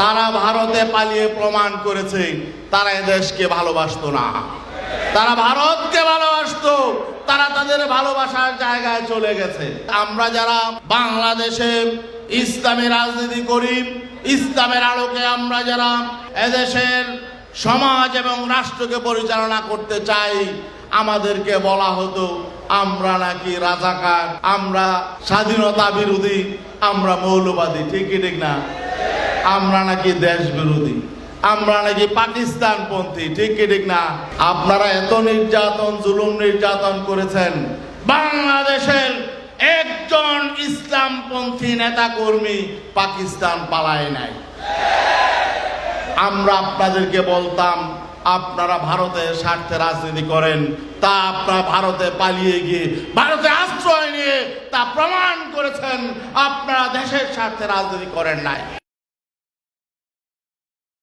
তারা ভারতে পালিয়ে প্রমাণ করেছে, তারা দেশকে ভালোবাসতো না। তারা ভারতকে ভালোবাসতো, তারা তাদের ভালোবাসার জায়গায় চলে গেছে। আমরা যারা বাংলাদেশে ইসলামী রাজনীতি করি, ইসলামের আলোকে আমরা যারা এদেশের সমাজ এবং রাষ্ট্রকে পরিচালনা করতে চাই, আমাদেরকে বলা হতো, আমরা নাকি রাজাকার, আমরা স্বাধীনতা বিরোধী, আমরা মৌলবাদী। ঠিকই, ঠিক না? আমরা নাকি দেশ বিরোধী, আমরা নাকি পাকিস্তান পন্থী ঠিক কি, ঠিক না? আপনারা এত নির্যাতন, জুলুম নির্যাতন করেছেন। বাংলাদেশের একজন ইসলামপন্থী নেতা কর্মী পাকিস্তান পালায় নাই। আমরা আপনাদেরকে বলতাম, আপনারা ভারতের স্বার্থে রাজনীতি করেন, তা আপনারা ভারতে পালিয়ে গিয়ে, ভারতে আশ্রয় নিয়ে তা প্রমাণ করেছেন, আপনারা দেশের স্বার্থে রাজনীতি করেন নাই।